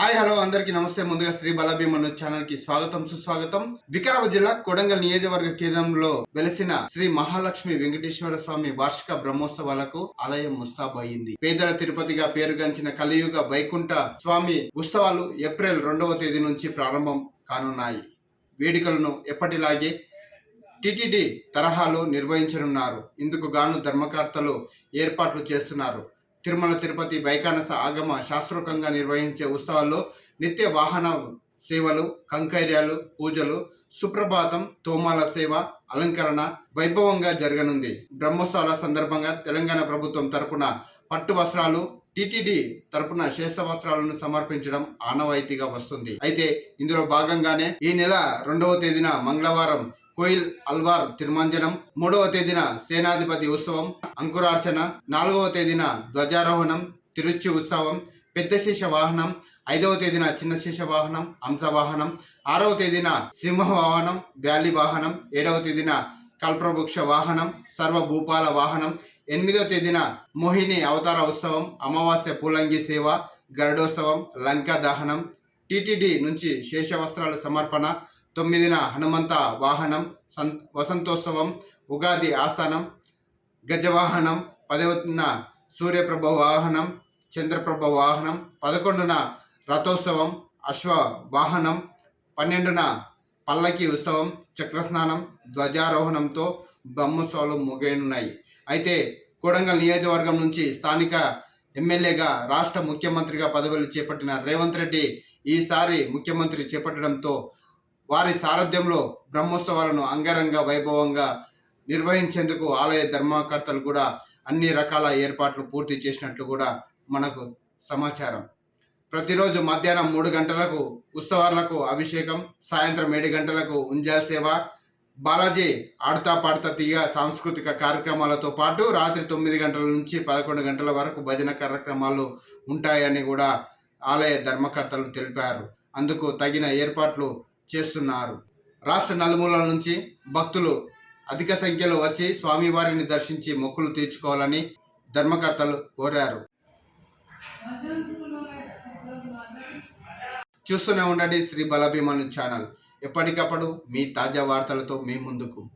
Hi hello అందరికీ నమస్తే. ముందుగా శ్రీ బలభీమను ఛానల్కి స్వాగతం సుస్వాగతం. వికారాబాద్ జిల్లా కొడంగల్ నియోజకవర్గ కేంద్రంలో వెలసిన శ్రీ మహాలక్ష్మి వెంకటేశ్వర స్వామి వార్షిక బ్రహ్మోత్సవాలకు ఆలయం ముస్తాబు అయింది పేదల తిరుపతిగా పేరుగాంచిన కలియుగ వైకుంఠ స్వామి ఉత్సవాలు ఏప్రిల్ రెండవ తేదీ నుంచి ప్రారంభం కానున్నాయి. వేడుకలను ఎప్పటిలాగే టిటిడి తరహాలో నిర్వహించనున్నారు. ఇందుకు గాను ధర్మకర్తలు ఏర్పాట్లు చేస్తున్నారు. తిరుమల తిరుపతి వైకానస ఆగమ శాస్త్రోకంగా నిర్వహించే ఉత్సవాల్లో నిత్య వాహన సేవలు కంకైర్యాలు పూజలు సుప్రభాతం తోమాల సేవ అలంకరణ వైభవంగా జరగనుంది. బ్రహ్మోత్సవాల సందర్భంగా తెలంగాణ ప్రభుత్వం తరపున పట్టు వస్త్రాలు టిటిడి తరపున శేష వస్త్రాలను సమర్పించడం ఆనవాయితీగా వస్తుంది. అయితే ఇందులో భాగంగానే ఈ నెల రెండవ తేదీన మంగళవారం కోయిల్ అల్వార్ తిరుమంజనం మూడవ తేదీన సేనాధిపతి ఉత్సవం అంకురార్చన. నాలుగవ తేదీన ధ్వజారోహణం తిరుచి ఉత్సవం. పెద్ద శేష వాహనం. ఐదవ తేదీన చిన్న శేష వాహనం హంస వాహనం. ఆరవ తేదీన సింహ వాహనం వ్యాలీ వాహనం. ఏడవ తేదీన కల్ప్రవృక్ష వాహనం సర్వభూపాల వాహనం. ఎనిమిదవ తేదీన మోహిని అవతార ఉత్సవం అమావాస్య పూలంగి సేవ గరుడోత్సవం లంకా దహనం. టిటిడి నుంచి శేష వస్త్రాల సమర్పణ. తొమ్మిదిన హనుమంత వాహనం సం వసంతోత్సవం ఉగాది ఆస్థానం గజవాహనం పదవన సూర్యప్రభ వాహనం చంద్రప్రభ వాహనం పదకొండున రథోత్సవం అశ్వ వాహనం పన్నెండున పల్లకి ఉత్సవం చక్రస్నానం ధ్వజారోహణంతో బ్రహ్మోత్సవాలు ముగియనున్నాయి. అయితే కోడంగల్ నియోజకవర్గం నుంచి స్థానిక ఎమ్మెల్యేగా రాష్ట్ర ముఖ్యమంత్రిగా పదవులు చేపట్టిన రేవంత్ రెడ్డి ఈసారి ముఖ్యమంత్రి చేపట్టడంతో వారి సారథ్యంలో బ్రహ్మోత్సవాలను అంగరంగ వైభవంగా నిర్వహించేందుకు ఆలయ ధర్మకర్తలు కూడా అన్ని రకాల ఏర్పాట్లు పూర్తి చేసినట్లు కూడా మనకు సమాచారం. ప్రతిరోజు మధ్యాహ్నం మూడు గంటలకు ఉత్సవాలకు అభిషేకం సాయంత్రం ఏడు గంటలకు ఉంజాల్ సేవ బాలాజీ ఆడతా పాడతా తీగ సాంస్కృతిక కార్యక్రమాలతో పాటు రాత్రి తొమ్మిది గంటల నుంచి పదకొండు గంటల వరకు భజన కార్యక్రమాలు ఉంటాయని కూడా ఆలయ ధర్మకర్తలు తెలిపారు. అందుకు తగిన ఏర్పాట్లు చేస్తున్నారు. రాష్ట్ర నలుమూలల నుంచి భక్తులు అధిక సంఖ్యలో వచ్చి స్వామివారిని దర్శించి మొక్కులు తీర్చుకోవాలని ధర్మకర్తలు కోరారు. చూస్తూనే ఉండండి శ్రీ బలభీమను ఛానల్. ఎప్పటికప్పుడు మీ తాజా వార్తలతో మీ ముందుకు.